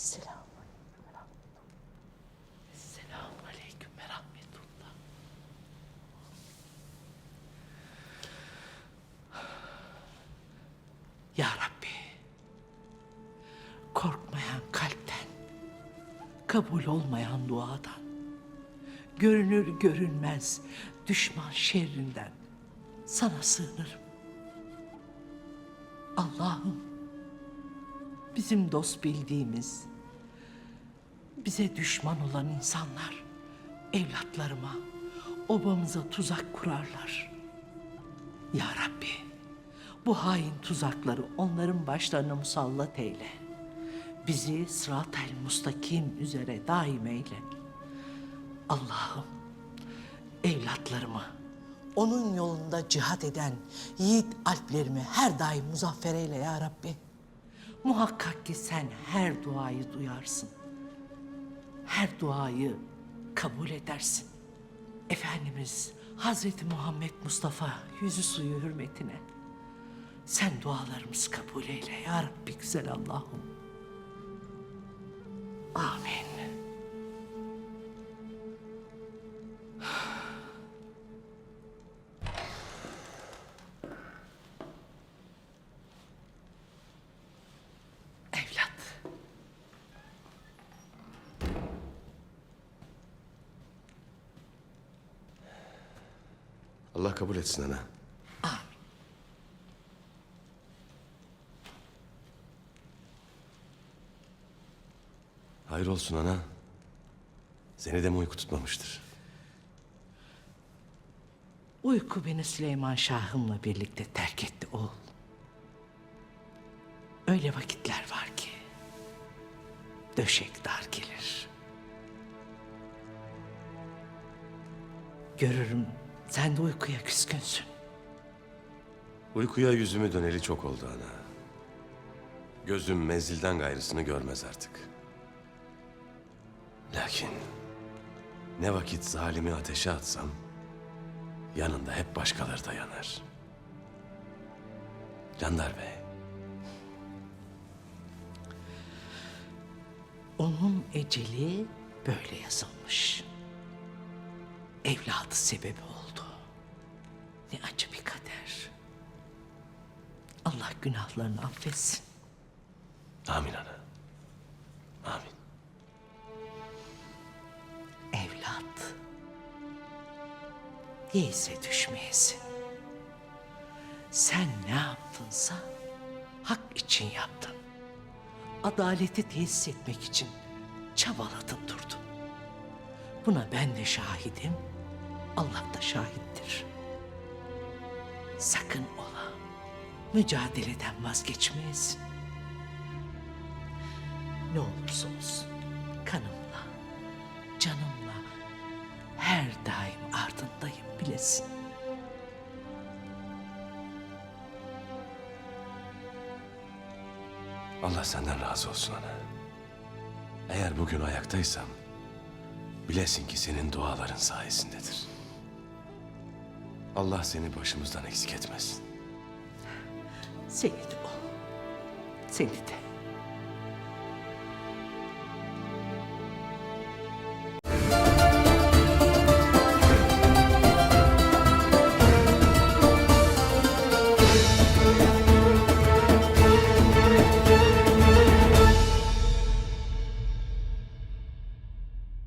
Esselamu Esselamu aleyküm ve rahmetullah. Ya Rabbi, korkmayan kalpten, kabul olmayan duadan, görünür görünmez düşman şerrinden sana sığınırım. Allah'ım, bizim dost bildiğimiz, bize düşman olan insanlar evlatlarıma, obamıza tuzak kurarlar. Ya Rabbi, bu hain tuzakları onların başlarına musallat eyle. Bizi sırat-el mustakim üzere daim eyle. Allah'ım, evlatlarımı, onun yolunda cihat eden yiğit alplerimi her daim muzaffer eyle ya Rabbi. Muhakkak ki sen her duayı duyarsın. Her duayı kabul edersin. Efendimiz Hazreti Muhammed Mustafa yüzü suyu hürmetine sen dualarımızı kabul eyle ya Rabbi güzel Allah'ım. Allah kabul etsin ana. Hayır olsun ana. Seni de mi uyku tutmamıştır? Uyku beni Süleyman Şah'ımla birlikte terk etti oğul. Öyle vakitler var ki döşek dar gelir. Görürüm sen de uykuya küskünsün. Uykuya yüzümü döneli çok oldu ana. Gözüm menzilden gayrısını görmez artık. Lakin ne vakit zalimi ateşe atsam yanında hep başkaları da yanar. Candar Bey, Onun eceli böyle yazılmış. Evladı sebebi oldu. Ne acı bir kader. Allah günahlarını affetsin. amin ana. Amin. Evlat. Yeise düşmeyesin. Sen ne yaptınsa hak için yaptın. Adaleti tesis etmek için çabaladın durdun. Buna ben de şahidim, Allah da şahittir. Sakın ola, mücadeleden vazgeçmeyesin. Ne olursa olsun kanımla, canımla her daim ardındayım bilesin. Allah senden razı olsun ana. Eğer bugün ayaktaysam bilesin ki senin duaların sayesindedir. Allah seni başımızdan eksik etmesin. Seni de o, seni de.